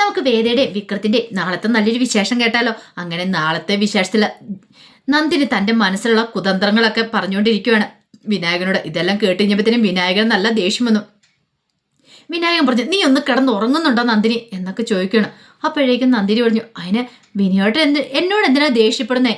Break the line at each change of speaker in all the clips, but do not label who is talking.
നമുക്ക് വേദയുടെ വിക്രത്തിന്റെ നാളത്തെ നല്ലൊരു വിശേഷം കേട്ടാലോ? അങ്ങനെ നാളത്തെ വിശേഷത്തിൽ നന്ദിനി തന്റെ മനസ്സിലുള്ള കുതന്ത്രങ്ങളൊക്കെ പറഞ്ഞുകൊണ്ടിരിക്കുകയാണ് വിനായകനോട് ഇതെല്ലാം കേട്ട് കഴിഞ്ഞപ്പോഴത്തേനും വിനായകൻ നല്ല ദേഷ്യം വന്നു. വിനായകൻ പറഞ്ഞു നീ ഒന്ന് കിടന്ന് ഉറങ്ങുന്നുണ്ടോ നന്ദിനി? എന്നൊക്കെ ചോദിക്കണം അപ്പോഴേക്കും നന്ദിനി പറഞ്ഞു അതിന് വിനിയോട്ട് എന്ത് എന്നോട് എന്തിനാ ദേഷ്യപ്പെടുന്നേ?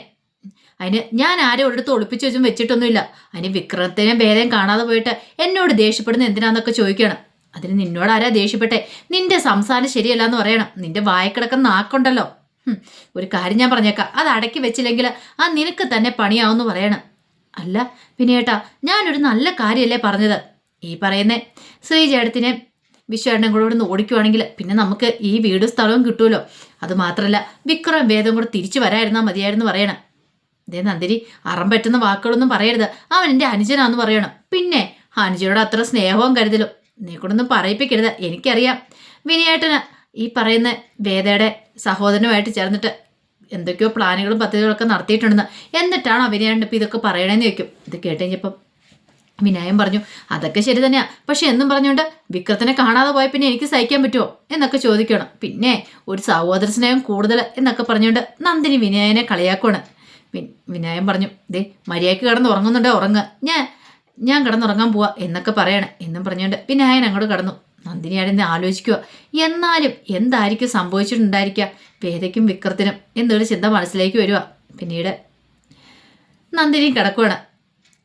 അതിന് ഞാൻ ആരും ഒരിടത്ത് ഒളിപ്പിച്ചു വെച്ചും വെച്ചിട്ടൊന്നുമില്ല. അതിന് വിക്രത്തിനെ ഭേദം കാണാതെ പോയിട്ട് എന്നോട് ദേഷ്യപ്പെടുന്ന എന്തിനാന്നൊക്കെ ചോദിക്കണം അതിന് നിന്നോട് ആരാ ദേഷ്യപ്പെട്ടെ? നിന്റെ സംസാരം ശരിയല്ല എന്ന് പറയണം. നിന്റെ വായക്കിടക്കുന്ന നാക്കുണ്ടല്ലോ. ഒരു കാര്യം ഞാൻ പറഞ്ഞേക്കാം. അത് അടക്കി വെച്ചില്ലെങ്കിൽ ആ നിനക്ക് തന്നെ പണിയാവുമെന്ന് പറയണം. അല്ല പിന്നേട്ടാ ഞാനൊരു നല്ല കാര്യമല്ലേ പറഞ്ഞത്. ഈ പറയുന്ന ശ്രീജേടത്തിനെ വിശ്വേട്ടനും കൂടെ ഇവിടുന്ന് ഓടിക്കുവാണെങ്കിൽ പിന്നെ നമുക്ക് ഈ വീടും സ്ഥലവും കിട്ടുമല്ലോ അത് മാത്രമല്ല വിക്രം വേദം കൂടെ തിരിച്ചു വരായിരുന്നാൽ മതിയായിരുന്നു പറയണം. ഇതേ നന്ദിരി അറം പറ്റുന്ന വാക്കുകളൊന്നും പറയരുത്. അവൻ എന്റെ അനുജനാന്ന് പറയണം. പിന്നെ അനുജനോട് അത്ര സ്നേഹവും കരുതലും. നീ പറയിപ്പിക്കരുത്. എനിക്കറിയാം. വിനിയേട്ടന് ഈ പറയുന്ന വേദയുടെ സഹോദരനുമായിട്ട് ചേർന്നിട്ട് എന്തൊക്കെയോ പ്ലാനുകളും പദ്ധതികളൊക്കെ നടത്തിയിട്ടുണ്ടെന്ന്. എന്നിട്ടാണ് വിനയേട്ടൻ ഇപ്പം ഇതൊക്കെ പറയണേന്ന് ചോദിക്കും. ഇത് കേട്ട് കഴിഞ്ഞപ്പം വിനായൻ പറഞ്ഞു അതൊക്കെ ശരി തന്നെയാ. പക്ഷെ എന്നും പറഞ്ഞുകൊണ്ട് വിക്രത്തിനെ കാണാതെ പോയ പിന്നെ എനിക്ക് സഹിക്കാൻ പറ്റുമോ? എന്നൊക്കെ ചോദിക്കണം. പിന്നെ ഒരു സഹോദര സ്നേഹം കൂടുതൽ എന്നൊക്കെ പറഞ്ഞുകൊണ്ട് നന്ദിനി വിനായനെ കളിയാക്കുവാണ്. വിനായം പറഞ്ഞു ദേ മര്യാദയ്ക്ക് കിടന്ന് ഉറങ്ങുന്നുണ്ടോ? ഉറങ്ങുക ഞാൻ ഞാൻ കിടന്നുറങ്ങാൻ പോവാ എന്നൊക്കെ പറയണേ എന്നും പറഞ്ഞുകൊണ്ട് പിന്നെ അയൻ അങ്ങോട്ട് കടന്നു. നന്ദിനിയാടിന്ന് ആലോചിക്കുക എന്നാലും എന്തായിരിക്കും സംഭവിച്ചിട്ടുണ്ടായിരിക്കുക വേദയ്ക്കും വിക്രത്തിനും എന്നൊരു ചിന്ത മനസ്സിലേക്ക് വരിക പിന്നീട് നന്ദിനി കിടക്കുകയാണ്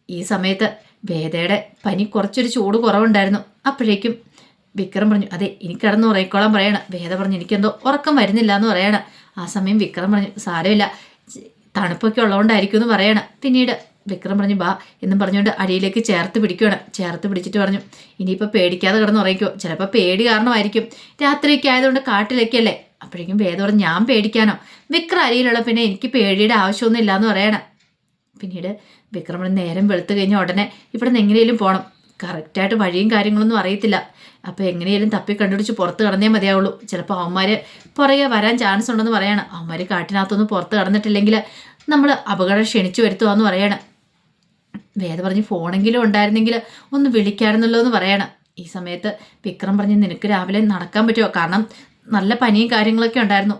ഈ സമയത്ത് വേദയുടെ പനി കുറച്ചൊരു ചൂട് കുറവുണ്ടായിരുന്നു. അപ്പോഴേക്കും വിക്രം പറഞ്ഞു അതെ എനിക്ക് കിടന്ന് ഉറങ്ങിക്കോളാൻ പറയണം. വേദ പറഞ്ഞു എനിക്കെന്തോ ഉറക്കം വരുന്നില്ല എന്ന് പറയണം. ആ സമയം വിക്രം പറഞ്ഞു സാരമില്ല. തണുപ്പൊക്കെ ഉള്ളതുകൊണ്ടായിരിക്കും എന്ന് പറയണം. പിന്നീട് വിക്രം പറഞ്ഞു ബാ എന്നും പറഞ്ഞുകൊണ്ട് അടിയിലേക്ക് ചേർത്ത് പിടിക്കുകയാണ്. ചേർത്ത് പിടിച്ചിട്ട് പറഞ്ഞു ഇനിയിപ്പോൾ പേടിക്കാതെ കിടന്ന് ഉറങ്ങിക്കോ. ചിലപ്പോൾ പേടി കാരണമായിരിക്കും. രാത്രിയൊക്കെ ആയതുകൊണ്ട് കാട്ടിലേക്കല്ലേ? അപ്പോഴേക്കും വേദം പറഞ്ഞു ഞാൻ പേടിക്കാനോ? വിക്രം അരിയിലുള്ള പിന്നെ എനിക്ക് പേടിയുടെ ആവശ്യമൊന്നും ഇല്ല എന്ന് പറയണം. പിന്നീട് വിക്രമൻ നേരം വെളുത്തു കഴിഞ്ഞ ഉടനെ ഇവിടെ നിന്ന് എങ്ങനെയും പോകണം കറക്റ്റായിട്ട് വഴിയും കാര്യങ്ങളൊന്നും അറിയത്തില്ല. അപ്പോൾ എങ്ങനെയും തപ്പി കണ്ടുപിടിച്ച് പുറത്ത് കടന്നേ മതിയാവുള്ളൂ. ചിലപ്പോൾ അവന്മാർ പുറകെ വരാൻ ചാൻസ് ഉണ്ടെന്ന് പറയണം. അവന്മാർ കാട്ടിനകത്തൊന്നും പുറത്ത് കടന്നിട്ടില്ലെങ്കിൽ നമ്മൾ അപകടം ക്ഷണിച്ചു വരുത്തുകയെന്ന് പറയണം. വേദ പറഞ്ഞ് ഫോണെങ്കിലും ഉണ്ടായിരുന്നെങ്കിൽ ഒന്ന് വിളിക്കാറുന്നല്ലോ എന്ന് പറയണം. ഈ സമയത്ത് വിക്രം പറഞ്ഞ് നിനക്ക് രാവിലെ നടക്കാൻ പറ്റുമോ? കാരണം നല്ല പനിയും കാര്യങ്ങളൊക്കെ ഉണ്ടായിരുന്നു.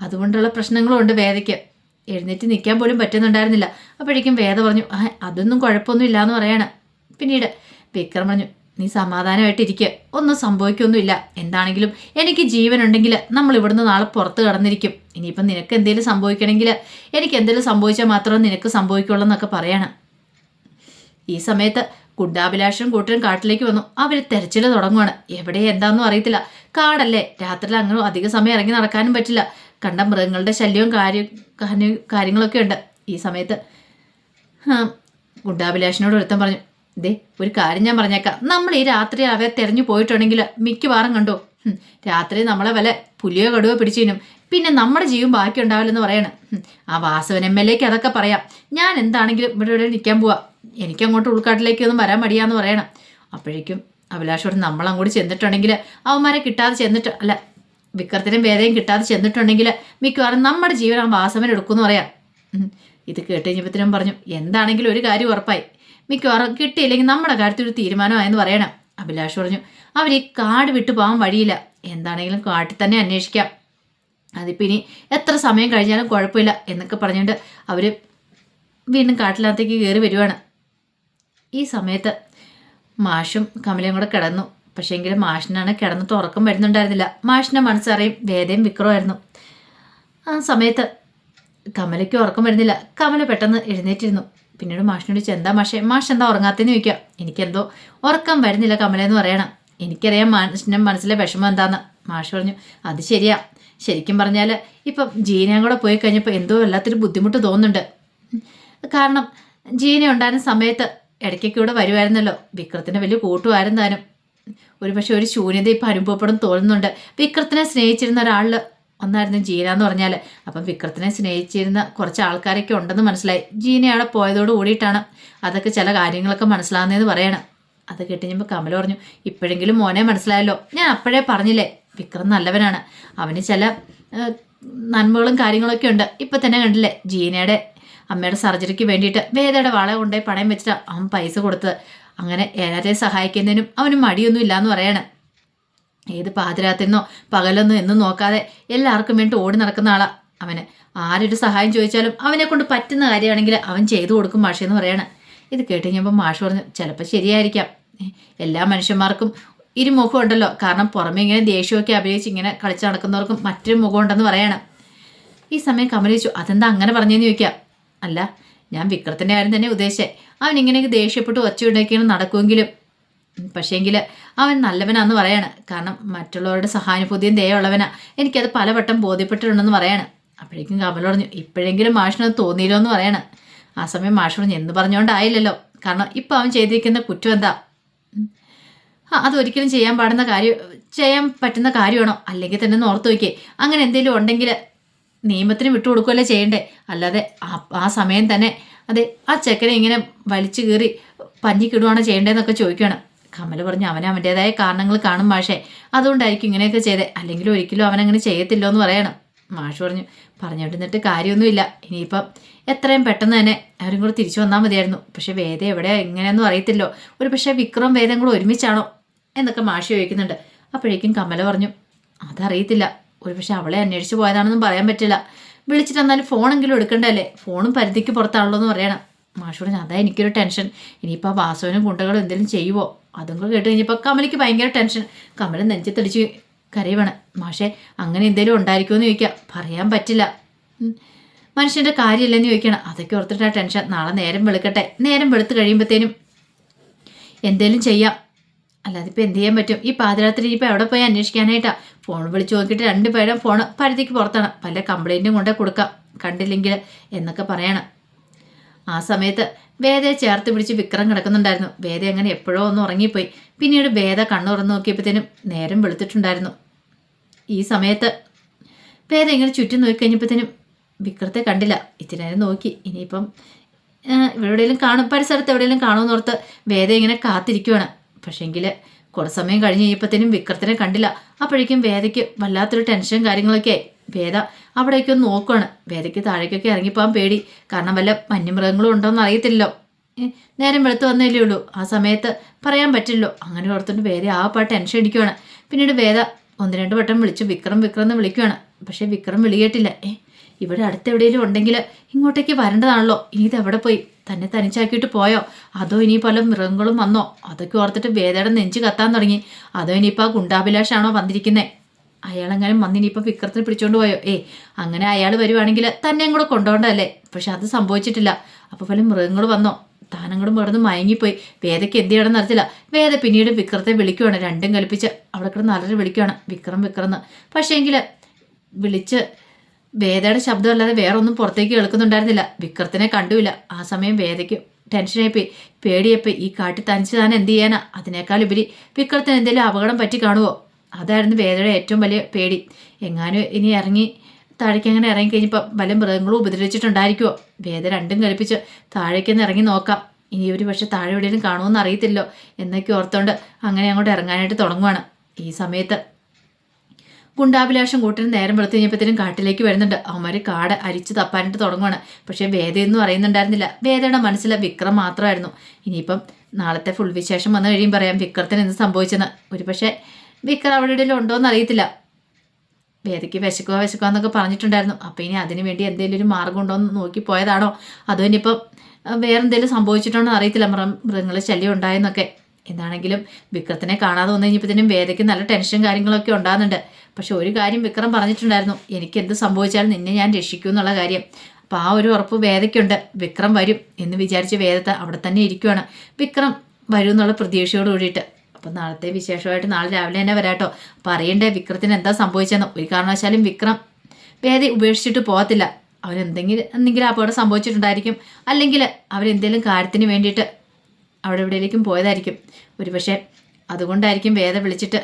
അതുകൊണ്ടുള്ള പ്രശ്നങ്ങളും ഉണ്ട് വേദയ്ക്ക്. എഴുന്നേറ്റ് നിൽക്കാൻ പോലും പറ്റുന്നുണ്ടായിരുന്നില്ല. അപ്പോഴേക്കും വേദ പറഞ്ഞു "ആ, അതൊന്നും കുഴപ്പമൊന്നും ഇല്ല എന്ന് പറയണം. പിന്നീട് വിക്രം പറഞ്ഞു നീ സമാധാനമായിട്ട് ഇരിക്കുക ഒന്നും സംഭവിക്കൊന്നുമില്ല. എന്താണെങ്കിലും എനിക്ക് ജീവനുണ്ടെങ്കിൽ നമ്മൾ ഇവിടുന്ന് നാളെ പുറത്ത് കടന്നിരിക്കും. ഇനിയിപ്പം നിനക്ക് എന്തെങ്കിലും സംഭവിക്കണമെങ്കിൽ എനിക്ക് എന്തെങ്കിലും സംഭവിച്ചാൽ മാത്രമേ നിനക്ക് സംഭവിക്കുള്ളൂ എന്നൊക്കെ പറയണം. ഈ സമയത്ത് ഗുണ്ടാഭിലാഷും കൂട്ടരും കാട്ടിലേക്ക് വന്നു. അവർ തെരച്ചിൽ തുടങ്ങുവാണ്. എവിടെ എന്താണെന്നും അറിയത്തില്ല. കാടല്ലേ? രാത്രിയിൽ അങ്ങനെ അധിക സമയം ഇറങ്ങി നടക്കാനും പറ്റില്ല. കണ്ട മൃഗങ്ങളുടെ ശല്യവും കാര്യം കാര്യം- കാര്യങ്ങളൊക്കെ ഉണ്ട്. ഈ സമയത്ത് ഗുണ്ടാഭിലാഷിനോട് ഒരുത്തൻ പറഞ്ഞു ദേ ഒരു കാര്യം ഞാൻ പറഞ്ഞേക്കാം. നമ്മൾ ഈ രാത്രി അവയെ തെരഞ്ഞു പോയിട്ടുണ്ടെങ്കിൽ മിക്കവാറും കണ്ടോ? രാത്രി നമ്മളെ വല്ല പുലിയോ കടുവോ പിടിച്ചതിനും പിന്നെ നമ്മുടെ ജീവൻ ബാക്കി ഉണ്ടാവില്ലെന്ന് പറയണം ആ വാസവൻ എം എൽ എക്ക് അതൊക്കെ പറയാം. ഞാൻ എന്താണെങ്കിലും ഇവിടെ ഇവിടെ നിൽക്കാൻ പോവാ. എനിക്കങ്ങോട്ട് ഉൾക്കാട്ടിലേക്കൊന്നും വരാൻ മടിയാന്ന് പറയണം. അപ്പോഴേക്കും അഭിലാഷോട് നമ്മളങ്ങോട്ട് ചെന്നിട്ടുണ്ടെങ്കിൽ അവന്മാരെ കിട്ടാതെ ചെന്നിട്ട് അല്ല വിക്രത്തിനും വേദയും കിട്ടാതെ ചെന്നിട്ടുണ്ടെങ്കിൽ മിക്കവാറും നമ്മുടെ ജീവൻ ആ വാസവൻ എടുക്കുമെന്ന് പറയാം. ഇത് കേട്ട് കഴിഞ്ഞപ്പത്തിനും പറഞ്ഞു എന്താണെങ്കിലും ഒരു കാര്യം ഉറപ്പായി. മിക്കവാറും കിട്ടിയില്ലെങ്കിൽ നമ്മുടെ കാര്യത്തിൽ ഒരു തീരുമാനമായെന്ന് പറയണം. അഭിലാഷ് പറഞ്ഞു അവർ ഈ കാട് വിട്ടു പോകാൻ വഴിയില്ല. എന്താണെങ്കിലും കാട്ടിൽ തന്നെ അന്വേഷിക്കാം. അതിപ്പോൾ ഇനി എത്ര സമയം കഴിഞ്ഞാലും കുഴപ്പമില്ല എന്നൊക്കെ പറഞ്ഞുകൊണ്ട് അവർ വീണ്ടും കാട്ടിനകത്തേക്ക് കയറി വരുവാണ്. ഈ സമയത്ത് മാഷും കമലയും കൂടെ കിടന്നു. പക്ഷേ എങ്കിലും മാഷിനാണ് കിടന്നിട്ട് ഉറക്കം വരുന്നുണ്ടായിരുന്നില്ല. മാഷിന്റെ മനസ്സറിയും വേദയും വിക്രമായിരുന്നു. ആ സമയത്ത് കമലയ്ക്ക് ഉറക്കം വരുന്നില്ല. കമല പെട്ടെന്ന് എഴുന്നേറ്റിരുന്നു. പിന്നീട് മാഷിനോട് എന്താ മാഷെ മാഷ് എന്താ ഉറങ്ങാത്തെന്ന് ചോദിക്കുക. എനിക്കെന്തോ ഉറക്കം വരുന്നില്ല കമലെന്ന് പറയണം. എനിക്കറിയാം മാഷിന്റെ മനസ്സിലെ വിഷമം എന്താന്ന്. മാഷ് പറഞ്ഞു അത് ശരിയാ. ശരിക്കും പറഞ്ഞാൽ ഇപ്പം ജീനയും കൂടെ പോയി കഴിഞ്ഞപ്പോൾ എന്തോ വല്ലാത്തൊരു ബുദ്ധിമുട്ട് തോന്നുന്നുണ്ട്. കാരണം ജീന ഉണ്ടായിരുന്ന സമയത്ത് ഇടയ്ക്കൊക്കെ ഇവിടെ വരുമായിരുന്നല്ലോ വിക്രത്തിന് വലിയ കൂട്ടുമായിരുന്നാനും ഒരു പക്ഷെ ഒരു ശൂന്യത ഇപ്പം അനുഭവപ്പെടും തോന്നുന്നുണ്ട്. വിക്രത്തിനെ സ്നേഹിച്ചിരുന്ന ഒരാളിൽ ഒന്നായിരുന്നു ജീന എന്ന് പറഞ്ഞാൽ അപ്പം വിക്രത്തിനെ സ്നേഹിച്ചിരുന്ന കുറച്ച് ആൾക്കാരൊക്കെ ഉണ്ടെന്ന് മനസ്സിലായി. ജീന അവിടെ പോയതോട് കൂടിയിട്ടാണ് അതൊക്കെ ചില കാര്യങ്ങളൊക്കെ മനസ്സിലാകുന്നതെന്ന് പറയണം. അത് കേട്ടിഞ്ഞപ്പോൾ കമൽ പറഞ്ഞു ഇപ്പോഴെങ്കിലും മോനെ മനസ്സിലായല്ലോ. ഞാൻ അപ്പോഴേ പറഞ്ഞില്ലേ വിക്രം നല്ലവനാണ്. അവന് ചില നന്മകളും കാര്യങ്ങളൊക്കെ ഉണ്ട്. ഇപ്പം തന്നെ കണ്ടില്ലേ ജീനയുടെ അമ്മയുടെ സർജറിക്ക് വേണ്ടിയിട്ട് വേദയുടെ വള കൊണ്ടുപോയി പണയം വെച്ചിട്ട് അവൻ പൈസ കൊടുത്തത് അങ്ങനെ എല്ലാവരെയും സഹായിക്കുന്നതിനും അവന് മടിയൊന്നും ഇല്ലാന്ന് പറയാണ്. ഏത് പാതിരാത്രിന്നോ പകലൊന്നോ എന്നും നോക്കാതെ എല്ലാവർക്കും വേണ്ടി ഓടി നടക്കുന്ന ആളാ അവന്. ആരൊരു സഹായം ചോദിച്ചാലും അവനെ കൊണ്ട് പറ്റുന്ന കാര്യമാണെങ്കിൽ അവൻ ചെയ്തു കൊടുക്കും മാഷെന്ന് പറയാണ്. ഇത് കേട്ട് കഴിഞ്ഞപ്പോൾ മാഷ് പറഞ്ഞു ചിലപ്പോൾ ശരിയായിരിക്കാം. എല്ലാ മനുഷ്യന്മാർക്കും ഇരുമുഖം ഉണ്ടല്ലോ. കാരണം പുറമെ ഇങ്ങനെ ദേഷ്യമൊക്കെ അഭിനയിച്ച് ഇങ്ങനെ കളിച്ച് നടക്കുന്നവർക്കും മറ്റൊരു മുഖം ഉണ്ടെന്ന് പറയണം. ഈ സമയം കമലിച്ചു അതെന്താ അങ്ങനെ പറഞ്ഞെന്ന് ചോദിക്കാം? അല്ല ഞാൻ വിക്രത്തിന്റെ കാര്യം തന്നെ ഉദ്ദേശിച്ചേ. അവൻ ഇങ്ങനെയൊക്കെ ദേഷ്യപ്പെട്ട് ഒച്ച ഉണ്ടാക്കിയാണ് നടക്കുമെങ്കിലും. പക്ഷേങ്കിൽ അവൻ നല്ലവനാന്ന് പറയാണ്. കാരണം മറ്റുള്ളവരുടെ സഹാനുഭൂതിയും ദയുള്ളവനാ എനിക്കത് പലവട്ടം ബോധ്യപ്പെട്ടിട്ടുണ്ടെന്ന് പറയാണ്. അപ്പോഴേക്കും കമൽ പറഞ്ഞു ഇപ്പോഴെങ്കിലും മാഷിനത് തോന്നിയില്ലോ എന്ന് പറയാണ്. ആ സമയം മാഷ് പറഞ്ഞു എന്ന് പറഞ്ഞുകൊണ്ടായില്ലല്ലോ കാരണം ഇപ്പം അവൻ ചെയ്തിരിക്കുന്ന കുറ്റം എന്താ. ആ അതൊരിക്കലും ചെയ്യാൻ പാടുന്ന കാര്യം ചെയ്യാൻ പറ്റുന്ന കാര്യമാണോ? അല്ലെങ്കിൽ തന്നെ ഓർത്ത് നോക്കിയേ. അങ്ങനെ എന്തെങ്കിലും ഉണ്ടെങ്കിൽ നിയമത്തിന് വിട്ടുകൊടുക്കുകയല്ലേ ചെയ്യണ്ടേ? അല്ലാതെ ആ- സമയം തന്നെ അതെ ആ ചെക്കനെ ഇങ്ങനെ വലിച്ചു കീറി പഞ്ഞിക്കിടുവാണോ ചെയ്യേണ്ടതെന്നൊക്കെ ചോദിക്കുകയാണ്. കമൽ പറഞ്ഞു അവൻ അവന്റെതായ കാരണങ്ങൾ കാണും മാഷേ. അതുകൊണ്ടായിരിക്കും ഇങ്ങനെയൊക്കെ ചെയ്തേ. അല്ലെങ്കിൽ ഒരിക്കലും അവൻ അങ്ങനെ ചെയ്യത്തില്ലോ എന്ന് പറയണം. മാഷ് പറഞ്ഞു പറഞ്ഞുകൊണ്ടിരുന്നിട്ട് കാര്യമൊന്നുമില്ല. ഇനിയിപ്പം എത്രയും പെട്ടെന്ന് തന്നെ അവരും കൂടെ തിരിച്ചു വന്നാൽ മതിയായിരുന്നു. പക്ഷെ വേദ എവിടെ എങ്ങനെയൊന്നും അറിയത്തില്ലോ. ഒരു പക്ഷേ വിക്രം വേദം കൂടെ ഒരുമിച്ചാണോ എന്നൊക്കെ മാഷ് ചോദിക്കുന്നുണ്ട്. അപ്പോഴേക്കും കമല പറഞ്ഞു അതറിയത്തില്ല. ഒരു പക്ഷെ അവളെ അന്വേഷിച്ച് പോയതാണെന്നും പറയാൻ പറ്റില്ല. വിളിച്ചിട്ട് എന്നാലും ഫോണെങ്കിലും എടുക്കണ്ടല്ലേ? ഫോണും പരിധിക്ക് പുറത്താണല്ലോ എന്ന് പറയണം. മാഷോട് അതാ എനിക്കൊരു ടെൻഷൻ. ഇനിയിപ്പോൾ വാസുവിനും ഗുണ്ടകളും എന്തെങ്കിലും ചെയ്യുവോ? അതും കൂടെ കേട്ട് കഴിഞ്ഞപ്പോൾ കമലിക്ക് ഭയങ്കര ടെൻഷൻ. കമൽ നെഞ്ചത്തടിച്ച് കരയുവാണ്. മാഷെ അങ്ങനെ എന്തെങ്കിലും ഉണ്ടായിരിക്കുമെന്ന് ചോദിക്കാം. പറയാൻ പറ്റില്ല. മനുഷ്യന്റെ കാര്യമില്ലെന്ന് ചോദിക്കണം. അതൊക്കെ ഓർത്തിട്ടാ ടെൻഷൻ. നാളെ നേരം വെളുക്കട്ടെ. നേരം വെളുത്ത് കഴിയുമ്പോഴത്തേനും എന്തേലും ചെയ്യാം. അല്ലാതെ ഇപ്പം എന്ത് ചെയ്യാൻ പറ്റും? ഈ പാതിരാത്രി ഇപ്പം എവിടെ പോയി അന്വേഷിക്കാനായിട്ടാ? ഫോൺ വിളിച്ചു നോക്കിയിട്ട് രണ്ടുപേരും ഫോൺ പരിധിക്ക് പുറത്താണ്. പല കംപ്ലൈന്റും കൊണ്ടേ കൊടുക്കാം. കണ്ടില്ലെങ്കിൽ എന്നൊക്കെ പറയണം. ആ സമയത്ത് വേദയെ ചേർത്ത് പിടിച്ച് വിക്രം കിടക്കുന്നുണ്ടായിരുന്നു. വേദ അങ്ങനെ എപ്പോഴോ ഒന്ന് ഉറങ്ങിപ്പോയി. പിന്നീട് വേദ കണ്ണുറന്ന് നോക്കിയപ്പോഴത്തേനും നേരം വെളുത്തിട്ടുണ്ടായിരുന്നു. ഈ സമയത്ത് വേദ ഇങ്ങനെ ചുറ്റും നോക്കിക്കഴിഞ്ഞപ്പോഴത്തേനും വിക്രത്തെ കണ്ടില്ല. ഇത്തിരി നേരം നോക്കി. ഇനിയിപ്പം ഇവിടെയെങ്കിലും കാണും. പരിസരത്ത് എവിടെയെങ്കിലും കാണുമെന്നോർത്ത് വേദ ഇങ്ങനെ കാത്തിരിക്കുവാണ്. പക്ഷേങ്കിൽ കുറച്ച് സമയം കഴിഞ്ഞ് കഴിഞ്ഞപ്പോഴത്തേനും വിക്രത്തിനെ കണ്ടില്ല. അപ്പോഴേക്കും വേദയ്ക്ക് വല്ലാത്തൊരു ടെൻഷനും കാര്യങ്ങളൊക്കെ ആയി. വേദ അവിടേക്ക് ഒന്ന് നോക്കുവാണ്. വേദയ്ക്ക് താഴേക്കൊക്കെ ഇറങ്ങിപ്പോകാൻ പേടി. കാരണം വല്ല വന്യമൃഗങ്ങളും ഉണ്ടോയെന്ന് അറിയത്തില്ലല്ലോ. നേരം വെളുത്ത് വന്നേലേ ഉള്ളൂ. ആ സമയത്ത് പറയാൻ പറ്റില്ലല്ലോ. അങ്ങനെ ഓർത്തുകൊണ്ട് വേദ ആ പാ ടെൻഷൻ അടിക്കുവാണ് പിന്നീട് വേദ ഒന്ന് രണ്ട് വട്ടം വിളിച്ചു വിക്രം വിക്രം എന്ന് വിളിക്കുവാണ്. പക്ഷേ വിക്രം വിളിയേട്ടില്ല ഏ ഇവിടെ അടുത്തെവിടെയെങ്കിലും ഉണ്ടെങ്കിൽ ഇങ്ങോട്ടേക്ക് വരേണ്ടതാണല്ലോ. ഇനി ഇത് എവിടെ പോയി? തന്നെ തനിച്ചാക്കിയിട്ട് പോയോ? അതോ ഇനി പല മൃഗങ്ങളും വന്നോ? അതൊക്കെ ഓർത്തിട്ട് വേദയുടെ നെഞ്ച് കത്താൻ തുടങ്ങി. അതോ ഇനിയിപ്പോൾ ആ ഗുണ്ടാഭിലാഷാണോ വന്നിരിക്കുന്നത് അയാളെങ്ങനെ വന്ന് ഇനിയിപ്പോൾ വിക്രത്തിന് പിടിച്ചോണ്ട് പോയോ? ഏ അങ്ങനെ അയാൾ വരുവാണെങ്കിൽ തന്നെയും കൂടെ കൊണ്ടുപോകണ്ടല്ലേ പക്ഷെ അത് സംഭവിച്ചിട്ടില്ല. അപ്പോൾ പല മൃഗങ്ങൾ വന്നോ? താനങ്ങളും കിടന്ന് മയങ്ങിപ്പോയി. വേദയ്ക്ക് എന്ത് ചെയ്യണമെന്ന് അറിയത്തില്ല. വേദ പിന്നീട് വിക്രത്തെ വിളിക്കുവാണ്. രണ്ടും കൽപ്പിച്ച് അവിടെ കിടന്ന് അലറി വിളിക്കുവാണ്. വിക്രം വിക്രം എന്ന് പക്ഷേങ്കിൽ വിളിച്ച് വേദയുടെ ശബ്ദം അല്ലാതെ വേറെ ഒന്നും പുറത്തേക്ക് കേൾക്കുന്നുണ്ടായിരുന്നില്ല. വിക്രത്തിനെ കണ്ടുമില്ല. ആ സമയം വേദയ്ക്ക് ടെൻഷനായിപ്പോയി. പേടിയപ്പോയി ഈ കാട്ടിൽ തനിച്ച് താൻ എന്ത് ചെയ്യാനാ? അതിനേക്കാൾ ഉപരി വിക്രത്തിന് എന്തെങ്കിലും അപകടം പറ്റി കാണുമോ അതായിരുന്നു വേദയുടെ ഏറ്റവും വലിയ പേടി. എങ്ങാനും ഇനി ഇറങ്ങി താഴേക്ക് അങ്ങനെ ഇറങ്ങി കഴിഞ്ഞപ്പോൾ പല മൃഗങ്ങളും ഉപദ്രവിച്ചിട്ടുണ്ടായിരിക്കുമോ വേദ രണ്ടും കളിപ്പിച്ച് താഴേക്കൊന്ന് ഇറങ്ങി നോക്കാം. ഇനി ഒരു പക്ഷെ താഴെ എവിടെയെങ്കിലും കാണുമെന്ന് അറിയത്തില്ലോ എന്നൊക്കെ ഓർത്തോണ്ട് അങ്ങനെ അങ്ങോട്ട് ഇറങ്ങാനായിട്ട് തുടങ്ങുവാണ്. ഈ സമയത്ത് ഗുണ്ടാഭിലാഷം കൂട്ടിന് നേരം വെളുത്തു കഴിഞ്ഞപ്പോഴത്തേനും കാട്ടിലേക്ക് വരുന്നുണ്ട്. അവന്മാർ കാട് അരിച്ചു തപ്പാനിട്ട് തുടങ്ങുവാണ്. പക്ഷേ വേദയൊന്നും അറിയുന്നുണ്ടായിരുന്നില്ല. വേദയുടെ മനസ്സിലെ വിക്രം മാത്രമായിരുന്നു. ഇനിയിപ്പം നാളത്തെ ഫുൾ വിശേഷം വന്നു കഴിയും പറയാം വിക്രത്തിന് എന്ത് സംഭവിച്ചെന്ന്. ഒരു പക്ഷേ വിക്രം അവിടെ ഇടയിൽ ഉണ്ടോയെന്ന് അറിയത്തില്ല. വേദയ്ക്ക് വിശക്കുക വിശക്കുക എന്നൊക്കെ പറഞ്ഞിട്ടുണ്ടായിരുന്നു. അപ്പോൾ ഇനി അതിനു വേണ്ടി എന്തെങ്കിലും ഒരു മാർഗം ഉണ്ടോ എന്ന് നോക്കി പോയതാണോ? അതോ ഇനിയിപ്പം വേറെന്തെങ്കിലും സംഭവിച്ചിട്ടുണ്ടോ എന്ന് അറിയത്തില്ല. മൃഗ മൃഗങ്ങൾ ശല്യം ഉണ്ടായെന്നൊക്കെ. എന്താണെങ്കിലും വിക്രത്തിനെ കാണാതെ വന്നു കഴിഞ്ഞപ്പോഴത്തേനും വേദയ്ക്ക് നല്ല ടെൻഷൻ കാര്യങ്ങളൊക്കെ ഉണ്ടാകുന്നുണ്ട്. പക്ഷെ ഒരു കാര്യം വിക്രം പറഞ്ഞിട്ടുണ്ടായിരുന്നു. എനിക്ക് എന്ത് സംഭവിച്ചാലും നിന്നെ ഞാൻ രക്ഷിക്കൂ എന്നുള്ള കാര്യം. അപ്പോൾ ആ ഒരു ഉറപ്പ് വേദയ്ക്കുണ്ട്. വിക്രം വരും എന്ന് വിചാരിച്ച് വേദത്തെ അവിടെ തന്നെ ഇരിക്കുവാണ്. വിക്രം വരും എന്നുള്ള പ്രതീക്ഷയോട് കൂടിയിട്ട്. അപ്പം നാളത്തെ വിശേഷമായിട്ട് നാളെ രാവിലെ തന്നെ വരാട്ടോ. അപ്പോൾ അറിയണ്ടേ വിക്രത്തിന് എന്താ സംഭവിച്ചതെന്ന് ഒരു കാരണവശാലും വിക്രം വേദി ഉപേക്ഷിച്ചിട്ട് പോകത്തില്ല. അവരെന്തെങ്കിലും എന്തെങ്കിലും അപകടം സംഭവിച്ചിട്ടുണ്ടായിരിക്കും. അല്ലെങ്കിൽ അവരെന്തെങ്കിലും കാര്യത്തിന് വേണ്ടിയിട്ട് അവിടെ എവിടെയിലേക്കും പോയതായിരിക്കും. ഒരുപക്ഷെ അതുകൊണ്ടായിരിക്കും വേദ വിളിച്ചിട്ട്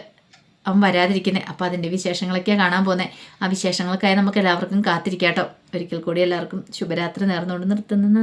അവൻ വരാതിരിക്കുന്നത് അപ്പോൾ അതിന്റെ വിശേഷങ്ങളൊക്കെയാണ് കാണാൻ പോകുന്നത് ആ വിശേഷങ്ങൾക്കായി നമുക്ക് എല്ലാവർക്കും കാത്തിരിക്കാട്ടോ. ഒരിക്കൽ കൂടി എല്ലാവർക്കും ശുഭരാത്രി നേർന്നുകൊണ്ട് നിർത്തുന്നു.